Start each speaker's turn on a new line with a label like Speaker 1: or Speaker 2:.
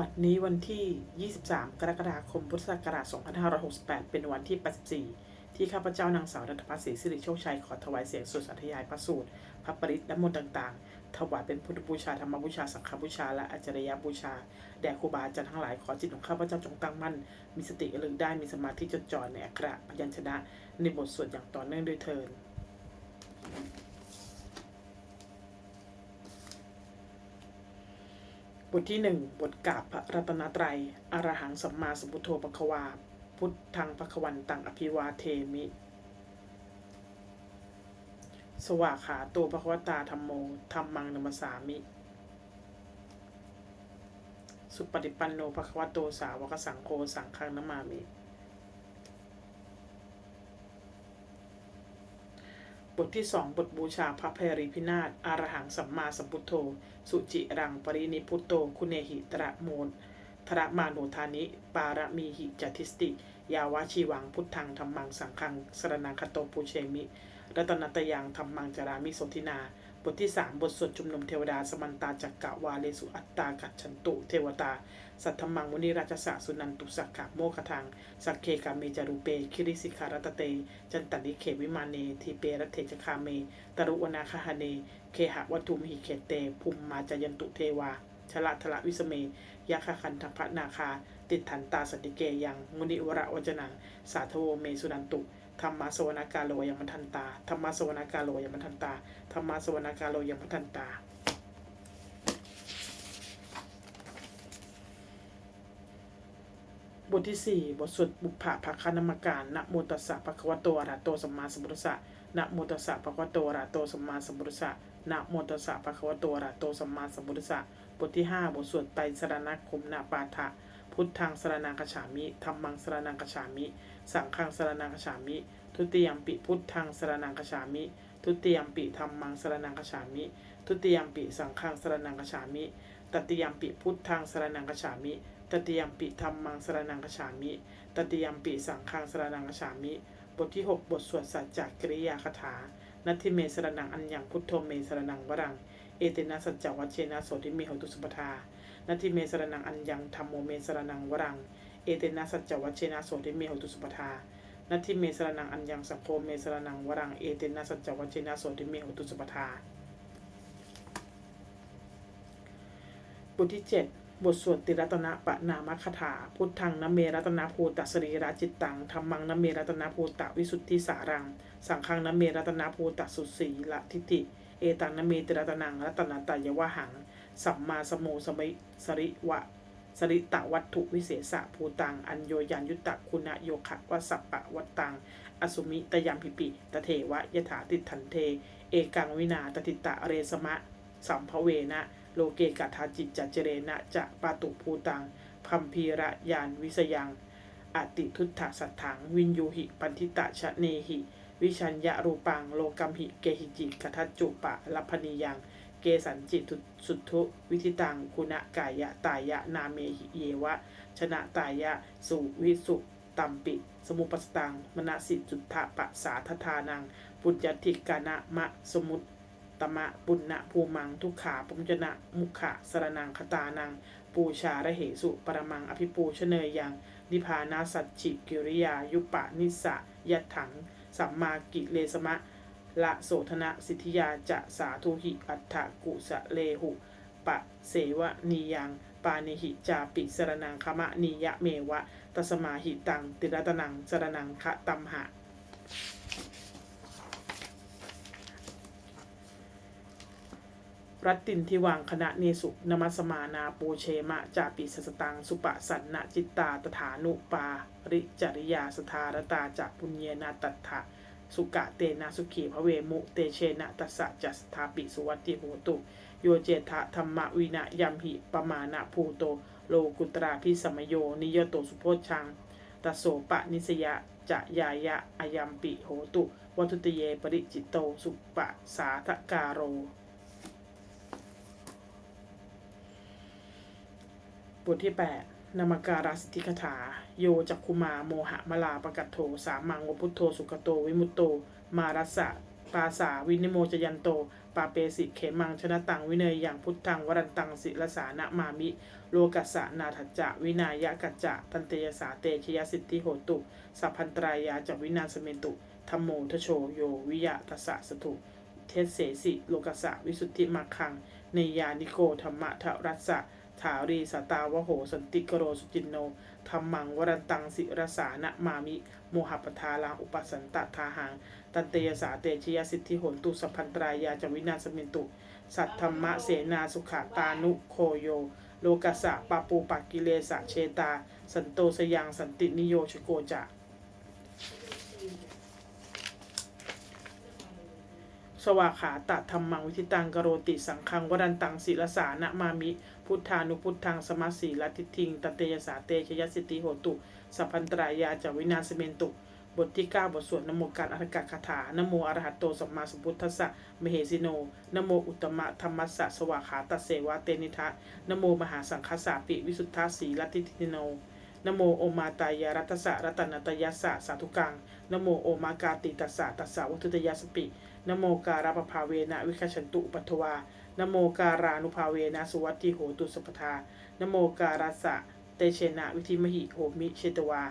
Speaker 1: บัดนี้วันที่ 23 กรกฎาคม พุทธศักราช 2568 เป็นวันที่ 84 ที่ข้าพเจ้านางสาวรัตพัฒศรีสิริโชคชัย ขอถวายเสียงสวดสาธยายพระสูตร พระปริตและมนต์ต่าง ๆ ถวายเป็นพุทธบูชา ธรรมบูชา สังฆบูชา และอาจารยบูชา แด่ครูบาอาจารย์ทั้งหลาย ขอจิตของข้าพเจ้าจงตั้งมั่น มีสติระลึกได้ มีสมาธิจดจ่อในอักขระพยัญชนะ ในบทสวดอย่างต่อเนื่องด้วยเทิน บทที่หนึ่งบทกาบพระรัตนตรัย อรหังสัมมาสัมพุทโธปควา พุทธังปควันตังอภิวาเทมิ สวากขาตัวปควตาธรรมโมธรรมังนมัสสามิ สุปฏิปันโนปควโตสาวกสังโฆสังฆังนามามิ บทที่สองบทบูชาพระเพริพินาศอารหังสัมมาสัมพุทโธ สุจิรังปรินิพุตโต คุเนหิตระโมนทระมาโนธานิ ปารมีหิจัติสติ ยาวาชีวังพุทธังธรรมังสังฆังสรนังคโตปูเชมิ รัตนตยังธรรมังจารามิโสทินา บทที่ 3 บทสวดชุมนุมเทวดาสมันตาจักกะวาเลสุอัตตากัจฉันตุ เทวตา สัทธมังมุนิราชสะสุนันตุสักขะโมคทัง สักเคกาเมจารุเป คิริสิการัตเต จันตันิเขวิมาเนทีเปรัเทจคาเม ตรุวนาคหเน เคหะวัตุมหิเขเตภูมิมาจายันตุเทวาชละทละวิสเมยะคคันทพะนาคา ติดถันตาสติเกยังมุนิวระวจนัง สาธโวเมสุนันตุธรรมาสวนากาโลยมันทันตาธรรมาสวนากาโลยมันทันตาธรรมาสวนากาโลยมันทันตา บทที่ 4 บทสวดบุพภะคานามการนะโมตัสสะภะคะวะโตอะระหะโตสัมมาสัมพุทธัสสะนะโมตัสสะภะคะวะโตอะระหะโตสัมมาสัมพุทธัสสะนะโมตัสสะภะคะวะโตอะระหะโตสัมมาสัมพุทธัสสะบทที่ 5 บทสวดไตรสรณคมนาปาฐะ พุทธังสรนังคฉามิธรรมังสรนังคฉามิ สังฆังสรนังคฉามิ ทุติยมปิพุทธังสรนังคฉามิ ทุติยมปิธรรมังสรนังคฉามิ ทุติยมปิสังฆังสรนังคฉามิ ตติยมปิพุทธังสรนังคฉามิ ตติยมปิธรรมังสรนังคฉามิ ตติยมปิสังฆังสรนังคฉามิ บทที่ 6 บทสวดสัจจกริยาคาถา นัตถิเมสรนังอัญญังพุทโธเมสรนังวรัง เอเตนะสัจจวัชเชนะโสติเมหตุสุปทา นัตถิเมสรนังอัญญังธรรมโมเมสรนังวรัง เอเตนะสัจวัชเชนะโสติเมหตุสุปทานัตถิเมสรนังอัญญังสังโฆเมสรนังวรัง เอเตนะสัจวัชเชนะโสติเมหตุสุปทาบทที่ 7 บทสวดติรัตนะปะนามคถา พุทธังนเมรัตนาภูตสรีระจิตตังธรรมังนเมรัตนาภูตวิสุทธิสารัง สังฆังนเมรัตนาภูตสุสีละทิติ เอตังนเมติรัตนังรัตนาตยวะหัง สัมมาสโมสมิสริวะ สริตะวัตถุวิเศษะภูตัง อัญโยยันยุตตะคุณโยคะวสัปปะวัตตัง อสุมิตยามพิปิตเทวะยถาติทันเท เอกังวินาตติตะเรสมะ สัมภเวนะ โลเกกัทาจิตจัจเจเรนะจะปาตุภูตังพัมพีระยานวิสยังอติทุตถสัทถัง วินยูหิ ปันทิตะชะเนหิ วิชัญญารูปัง โลกัมหิ เกหิจิกทัจจุปะลัพพนียัง เกสันจิตุสุทุวิธิตังคุณกายะตายะนาเมหิเยวะ ชนะตายะสุวิสุตัมปิ สมุปสตังมณสิจุทธะปะสาทธานัง ปุญญติกานะมะสมุตตมะปุณณภูมัง ทุกขาปุญจนะมุขะสรนังคตานัง ปูชาระเหสุปรมังอภิปูชเนยยัง นิพานาสัจฉิกิริยายุปะนิสะยัตถัง สัมมากิเลสมะ ละโสธนะสิทธิยาจะสาธุหิอัฏฐกุสะเลหุ ปะเสวะนียัง ปานิหิจาปิสรนังคมะนียะเมวะ ตสมาหิตัง ติรัตนังสรนังคะตัมหะ รัตตินทิวังคณะเนสุนมัสมานาปูเชมะจาปิสสตัง สุปะสันนจิตตาตถานุปาริจริยาสธารตาจะปุญเยนาตัตถะ สุกะเตนะสุขีพระเวมุเตเชนะตัสสะจัสธาปิสุวัติโหตุโยเจทะธรรมวินะยัมหิปมาณภูโตโลกุตราพิสมโยนิยโตสุโพชชังตโสปะนิสยะจะยายะอายัมปิโหตุวัตุตเยปริจิตโตสุปะสาทกาโร บทที่ 8 นามการาสิทธิคถา โยจักคุมาโมหะมลาปกัตโทสามังวพุทโธสุขโต วิมุตโต มารัสสะปาสาวินิโมจยันโต ปาเปสิเขมังชนะตังวิเนยอย่างพุทธังวรันตังศิลสานะมามิ โลกัสสะนาทัจจะวินายะกัจจะตันเตยสาเตชยสิทธิโหตุสัพพันตรายาจวินาสเมนตุธรรมโมทโชโยวิยะตัสสะสตุเทศเสสิ โลกัสสะวิสุทธิมัคคังเนยานิโกธรรมะทรัสสะ ถารีสตาวโห สันติกโรสุจินโนธรรมังวรันตังสิรสานะมามิ โมหปทาลังอุปสันตทาหัง ตันเตยสาเตชยสิทธิโหนตุสัพพันตรายาจวินาสเมนตุ สัทธรรมะเสนาสุขตานุโคโย โลกัสสะปาปูปักกิเลสะเชตา สันโตสยังสันตินิโยชโกจะ สวาขาตะธรรมังวิธิตังกโรติสังฆังวรันตังศิลสานะมามิ พุทธานุพุทธังสมัสสีลัทิทิงตเตยสาเตชยสิทธิโหตุ สัพพันตรายาจวินาสเมนตุ บทที่ 9 บทสวดนโมการอัตถกคาถานโมอรหัตโตสัมมาสัมพุทธัสสะมเหสิโนนโมอุตมะธรรมัสสะสวาขาตเสวะเตนิทะนโมมหาสังฆสสะปิวิสุทธาสีลัทิทิโน นโมโอมาตายารัตสะรัตนตยัสสะสาธุกังนโมโอมากาติตัสสะตัสสะวัตุตยัสสปินโมการาปภาเวนะวิคชันตุปัทวานโมการานุภาเวนะสุวัตติโหตุสัพพทานโมการัสสะเตเชนะวิธิมหิโหมิเชตวา